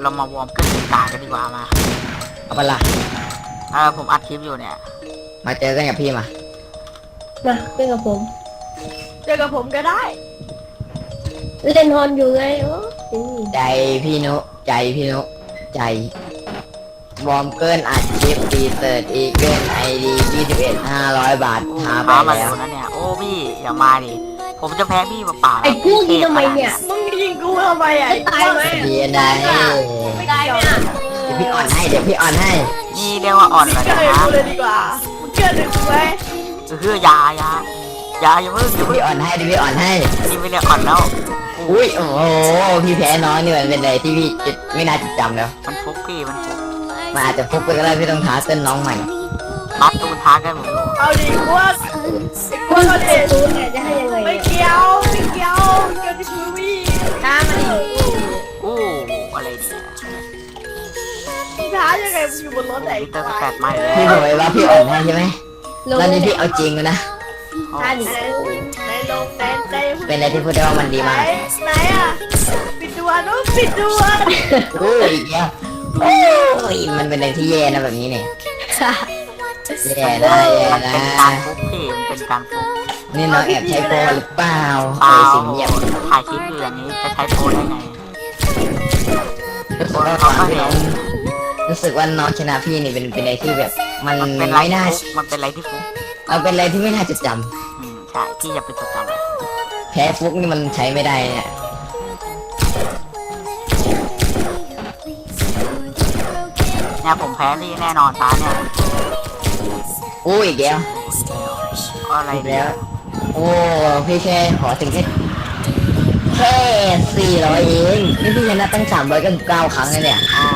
เรามาวอร์มเกินสีกากันดีกว่ามาเอาไปะละเออผมอัดคลิปอยู่เนี่ย มาเจอกันกับพี่มา มาเล่นกับผม เจอกับผมก็ได้ เล่นฮอนอยู่ไงโอ้ยใจพี่นุ ใจพี่นุ ใจวอร์มเกินอัดคลิปดีเซิร์ตอีเกินไอดียี่สิบเอ็ดห้าร้อยบาทหาไปพามาแล้วดูนะเนี่ย โอ้พี่อย่ามาดิ ผมจะแพ้พี่เปล่าๆไอ้กู้นี้ทำไมเนี่ย มึง ยิงกูทำไมอะตายไหมดีนะไม่ได้เนี่ยเดี๋ยวพี่อ่อนให้เดี๋ยวพี่อ่อนให้ นี่เรียกว่าอ่อนเลยเกินะดกูเลยดีกว่ามึงเกิดหนึ่งกูไหมคือยายายาอย่าเพิ่งอย่าเพิ่งพี่อ่อนให้เดี๋ยวพี่อ่อนให้ นี่ไม่เรียกอ่อนแล้ว อุ้ยโอ้โหพี่แพ้น้องนี่มันเป็นอะไรที่พี่จะไม่น่าจดจำแล้ว มันฟุกพี่มันฟุกมันอาจจะฟุกไปก็ได้พี่ต้องท้าเต้นน้องใหม่มัดตูนท้ากันผมอยู่เอาดิกูว่ากูคุณว่าเเด็ดศูนย์เนี่ยจะให้ยังไงไม่เนี่ยเกี่ยวไม่เกี่ยวเกี่ยวที่ชูวี่ ไงมึงอยู่บนรถไหนมิเตอร์สแตทไม่เลยพี่บอกไว้ว่าพี่อ่อนให้ใช่ไหมแล้วนี่พี่เอาจริงเลยนะท้าดิไหนไหนลงไหนไหนเป็นอะไรที่พูดได้ว่ามันดีไหนมากไหนอะปิดดวนนู้นปิดดวนอุ้ยอีกแล้วโอ้ยมันเป็นอะไรที่แย่นะแบบนี้เนี่ยแย่นะแย่มันนะเป็นการฟุกพี่มันเป็นการฟุกนี่น้องแอบใช้โปรหรือเปล่าเปล่าอ้สิงเงียบถ่ายคลิปอยู่อย่างนี้จะใช้โพสได้ไงรู้สึกว่าตอนพี่น้อง รู้สึกว่าน้องชนะพี่นี่เป็นเป็นอะไรที่แบบ มันมันเป็นไรไม่น่าที่ฟุกมันเป็นไรที่ฟุกเอาเป็นอะไรที่ไม่น่าจดจอืมใช่พี่อย่าไปจดจำเลยำแพ้ฟุกนี่มันใช้ไม่ได้เนี่ยเนี่ยผมแพ้พี่แน่นอนตาเนี่ยอุ้ยอีกแล้วก็อะไรอีกเนี่แล้ยวโอ้พี่แค่ขอถึงแค่แค่สี่ร้อยเองนี่พี่ชนะตั้งสามร้อยเก้าครั้งเลยเนี่ยอ๋อ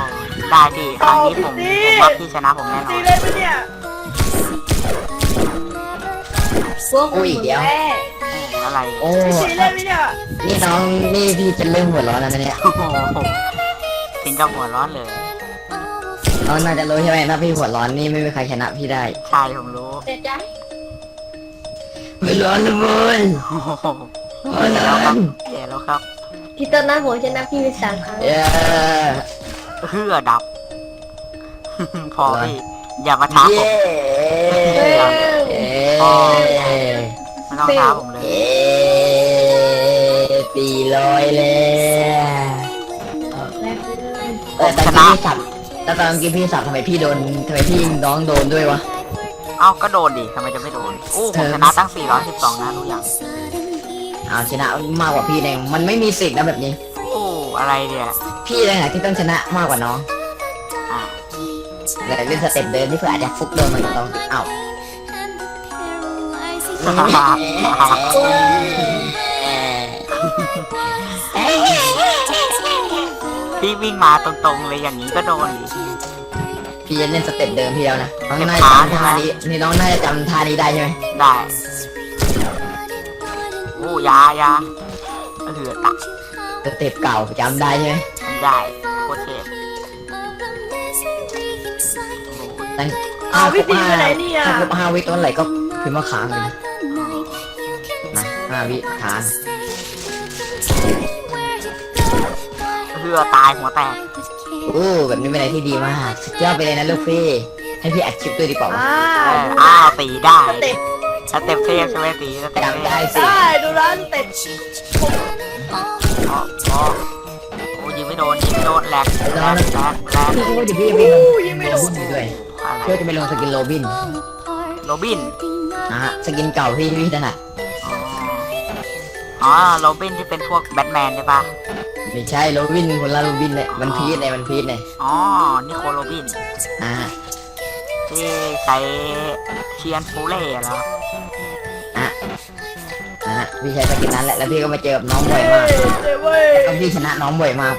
ได้ดิครั้งนี้ผมผมว่าพี่ชนะผมแน่นอตีนเลยปะเนี่ยพวกมึงแม่อะไรโอ้ ตีเลยปะเนี่ยนี่น้องนี่พี่จะเริ่มหัวร้อนแล้วนะเนี่ย โอ้โหถึงกับหัวร้อนเลยน้องน่าจะรู้ใช่ไหมถ้าพี่หัวร้อนนี่ไม่มีใครชนะพี่ได้ใช่ผมรู้เด็ดจ้ะหัวร้อนเลยเว้ยโอ้โหหัวร้อนแย่แล้วครับที่ต้นหน้าผมชนะพี่ไปสามครั้ง เย้ เฮือดับ พอพี่อย่ามาท้าผมเย้เฮ้ยเย้ไม่ต้องท้าผมเลยเย้สี่ร้อยเลยแรกเลยเออตอนกี้พี่สับแล้วตอนกี้พี่สับทำไมพี่โดนทำไมพี่น้องโดนด้วยวะเอ้าก็โดนดิทำไมจะไม่โดนโอ้ผมชนะตั้ง 412 นะรู้ยังเอาชนะมากกว่าพี่เองมันไม่มีสิทธิ์นะแบบนี้ โอ้อะไรเนี่ย พี่เลยนะที่ต้องชนะมากกว่าน้องอะแต่เล่นสเต็ปเดินนี่เพื่ออาจจะฟุกโดนมันต้องเอ้าพี่วิ่งมาตรงๆเลยอย่างนี้ก็โดนดิพี่จะเล่นสเต็ปเดิมพี่แล้วนะน้องน่าจะจำท่านี้นี่น้องน่าจะจำท่านี้ได้ใช่ไหมได้โอ้ยายาเหือตักสเต็ปเก่าจำได้ใช่ไหมทำ ได้โคตรเทพตั้งเอาพี่ตีไปไหนเนี่ยถ้าครบห้าวิต้นไหลก็พิมพ์ว่าค้างเลยนะมาห้าวิค้างเหือตายหัวแตกโอ้แบบนี้เป็นอะไรที่ดีมากสุดยอดไปเลยนะลูกพี่ ให้พี่อัดคลิปด้วยดีกว่าอ่าวเออดูอ้าวตีได้สเต็ปสเต็ปเทพใช่ไหมตีสเต็ปเทจำได้พสิได้ดูร้านสเต็ปอ๋ออ๋อ โอ้ยิงไม่โดนยิงไม่โดนแหลกแหลกแหลกแหลกพี่ก็จะพี่ไปลงโรบินด้วยอะไรเพื่อจะไปลงสกินโรบินโรบินนะฮะสกินเก่าพี่ที่พี่ถนัดอ๋ออ๋อโรบินที่เป็นพวกแบทแมนใช่ปะไม่ใช่โรบินคนละโรบินเลยมันพีชเลยมันพีชเลยอ๋อนี่โคโรบินอ่าที่ใช้เชียนฟูเล่เหรออะอะพี่ใช้สกินนั้นแหละแล้วพี่ก็มาเจอกับน้องบ่อยเว้มากยเว้ยก็พี่ชนะน้องบ่อยมาก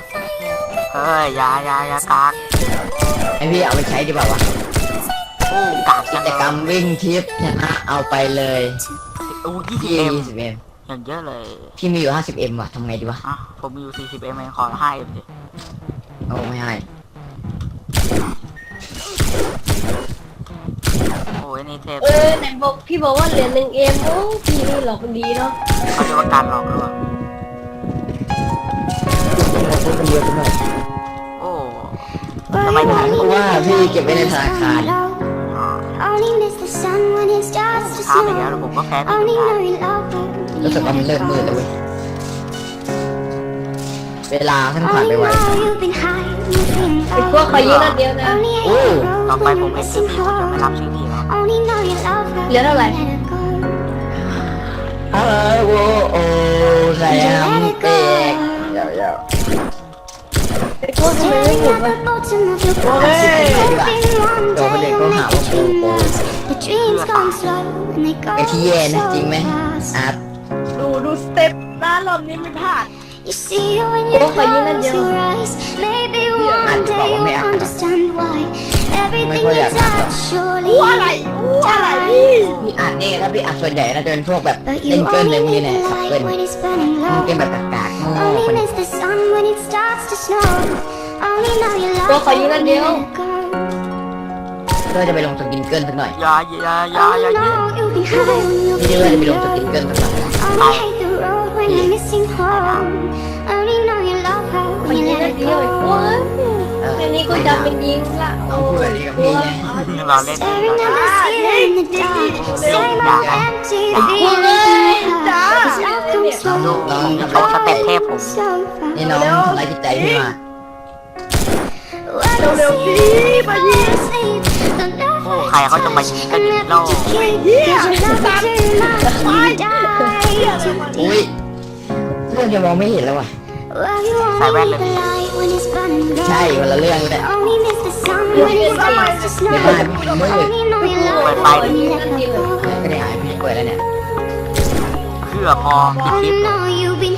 เฮ้ยอยาอยาอยากากไอพี่เอาไปใช้ดีกว่าวะโอ้กากกิจกรรมวิ่งทิปชนะเอาไปเลยอู้ยี่สิบพี่เอ็มยี่สิบเอ็มอย่างเยอะเลยพี่มีอยู่ห้าสิบเอ็มว่ะทำไงดีวะอะผมมีอยู่สี่สิบเอ็มเองขอให้เอ็มดิโอ้ไม่ให้โอ้ยนี่เทพเออไหนบอกพี่บอกว่าเหรียญหนึ่งเอ็มโอ้พี่นี่หลอกดีเนาะเขาเรียกว่าการหลอกลวง only เพราะว่าพี่เก็บไว้ในธนาคารอ๋อ Only miss the sun when it starts to ช้าไปแล้ว snow. แล้วผมก็แพ้ที่ Only ได้ know you love her. รู้สึกว่ามันเริ่มมืดแล้วเว้ยเวลาท่านผ่าน Only ไปไว know you've been high, you've been ไอ้พวกเขายิงนัดเดียวนะ Only โอ้ hate the ต่อ road ไป when ผ you're มเป็นชื่อ missing พี่ผมจะไม่ home. รับชื่อพี่แล้ว Only know you love her. เหลือเท่าไหร่ Let her go. ไอ้โวโอ้แซม โอ้ทำไมไม่หยุดวะโอ้ยโดนเด็กก็หาว่ากูโกงไอ้ที่แย่นะจริงไหมอาร์ตดูดูสเต็ปหน้ารอบนี้ไม่พลาดโอ้ขอยืนนั่นเดียวอาจจะบอกว่าไม่อาร์ต yan. touch surely อู้อะไรอู้อะไรพี่อาร์ตนี่ถ้าพี่อาร์ตส่วนใหญ่น่าจะเป็นพวกแบบ But เล่ you นเกินเลย only พวกนี้ need เนี่ย the ขับ light เกิน when it's burning มันเป็น low. แบบกากๆโง่ๆ Only คน miss the sun when it starts to snow. Only know you love Baka yun her na when you din. let it go. ก็จะไปลงสกินเกิลสักหน่อยอย่าอย่าอย่าอย่า Only อย่า know you've been high when you're พี่ว่าจะไปลงสกิน feeling เกิลสักหน่อย low. Only hate the road when you're missing home. Only know you love her มัน when ยิ you งนั let ด it เดียวไอ้พวก go. แค่นี้ก็จำเป็นยิงละเอาพูดแบบนี้กับพี่ไงเราเล่น Staring at the ceiling in the dark, same old empty Ay, feeling ay, in my heart. Cause love comes slow, น้องโชว์สเต็ปเทพผม so นี่ fast. น้องทำร้ายจิตใจพี่มา When you เร็วๆ see พี่มายิง us sleep, don't never โอ้ใครเขาจะมายิงกันอีกแล้ว keep, 'cause you love me too much, you die too อุ้ย deep. เรื่องจะมองไม่เห็นแล้วว่ะ Well, you only need the light when it's burning ใช่ low. คนละเรื่องเลย Only miss the sun when it starts to snow. ไม่ได้พี่มืด Only know you love เปิด her ไฟ when you let her go. ไม่ได้หายพี่เปิดแล้วเนี่ยเพื่อพอปิดคลิป Only